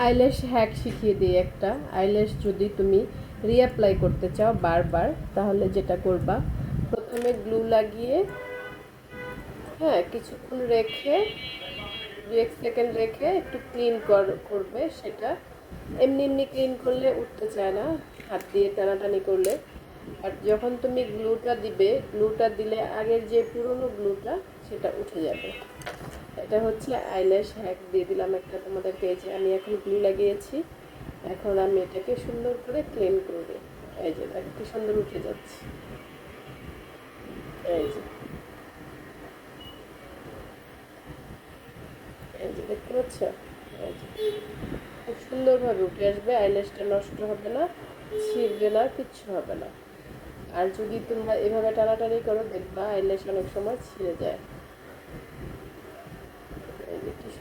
Eyelash hack শিখিয়ে দিই একটা। আইল্যাশ যদি তুমি রিঅ্যাপ্লাই করতে চাও বারবার, তাহলে যেটা করবা, প্রথমে গ্লু লাগিয়ে হ্যাঁ কিছুক্ষণ রেখে, দু এক সেকেন্ড রেখে একটু ক্লিন করবে সেটা। এমনি এমনি ক্লিন করলে উঠতে চায় না, হাত দিয়ে টানাটানি করলে। আর যখন তুমি গ্লুটা দিবে গ্লুটা দিলে আগের যে পুরনো গ্লুটা সেটা উঠে যাবে। এটা হচ্ছে আইল্যাশ হ্যাক দিয়ে দিলাম একটা তোমাদের পেজে আমি এখন গ্লু লাগিয়েছি। এখন আমি এটাকে সুন্দর করে ক্লিন করব এই যে দেখো, কি সুন্দর উঠে যাচ্ছে। এই যে। এই যে দেখতে পাচ্ছ? খুব সুন্দরভাবে উঠে আসবে। আইল্যাশটা নষ্ট হবে না, ছিঁড়বে না, কিচ্ছু হবে না। আর যদি তোমরা এভাবে টানাটানি করো, দেখবা আইল্যাশ অনেক সময় ছিঁড়ে যায়।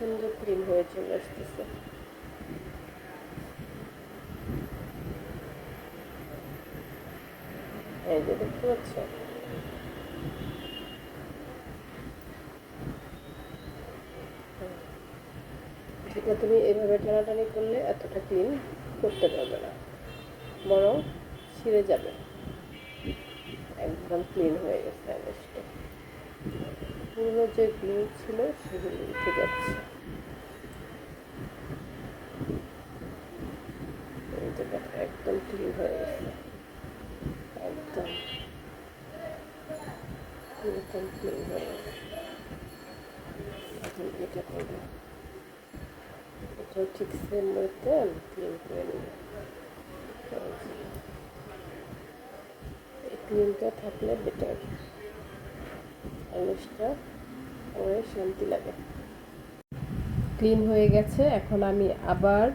সুন্দর ক্রিম হয়ে চলে আসতেছে। এই যে দেখতে পাচ্ছ? যেটা তুমি এভাবে টানাটানি করলে এতটা ক্লিন করতে পারবে না, বরং ছিঁড়ে যাবে। একদম ক্লিন হয়ে গেছে আইলেশটা পুরনো যে গ্লু ছিল সেগুলো উঠে যাচ্ছে। একদম হয়ে গেছে। একদম। হয়ে গেছে। এখন এটা করব। এটাও ঠিক সেম ওয়েতে আমি ক্লিন করে নেব। এই ক্লিনটা থাকলে বেটার আইলেশটা পরে শান্তি লাগে। ক্লিন হয়ে গেছে, এখন আমি আবার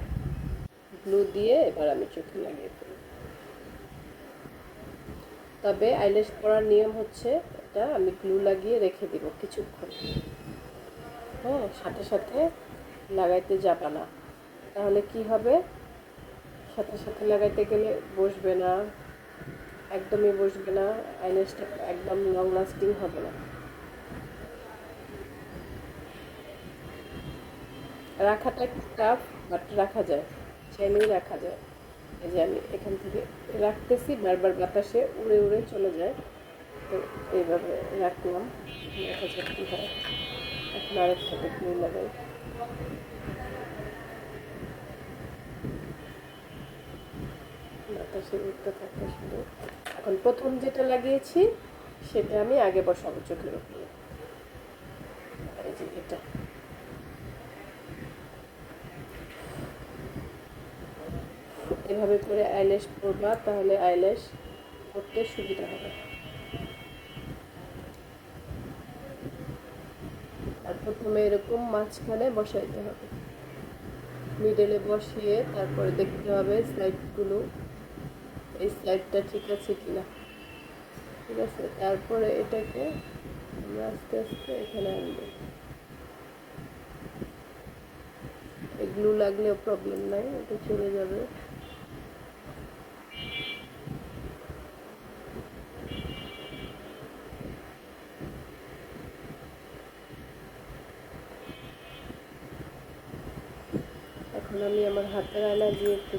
গ্লু দিয়ে এবার আমি চোখে লাগিয়ে ফেলব তবে আইলেশ পরার নিয়ম হচ্ছে এটা আমি গ্লু লাগিয়ে রেখে দিব কিছুক্ষণ। হ্যাঁ সাথে সাথে লাগাইতে যাবা না। তাহলে কি হবে? সাথে সাথে লাগাইতে গেলে বসবে না। একদমই বসবে না। আইলেশটা একদম লং লাস্টিং হবে না। রাখাটা একটু টাফ বাট রাখা যায়। চাইলেই রাখা যায়। এই যে আমি এখান থেকে রাখতেছি, বারবার বাতাসে উড়ে উড়ে চলে যায়। তো এইভাবে রাখলাম। দেখা যাক কী হয়। এখন আরেকটাতে গ্লু লাগাই। বাতাসে উঠতে থাকে শুধু। এখন প্রথম যেটা লাগিয়েছি, সেটা আমি আগে বসাবো চোখের উপরে। এই যে এটা। এভাবে করে আইল্যাশ পরবা, তাহলে আইল্যাশ করতে সুবিধা হবে। আর প্রথমে এরকম মাঝখানে বসাইতে হবে। মিডলে বসিয়ে তারপরে দেখতে হবে সাইডগুলো এই সাইডটা ঠিক আছে কিনা। ঠিক আছে? তারপরে এটাকে আমরা আস্তে আস্তে এখানে আনব। এগুলো লাগলেও প্রবলেম নাই, এটা চলে যাবে। এখন আমি আমার হাতের আয়না দিয়ে একটু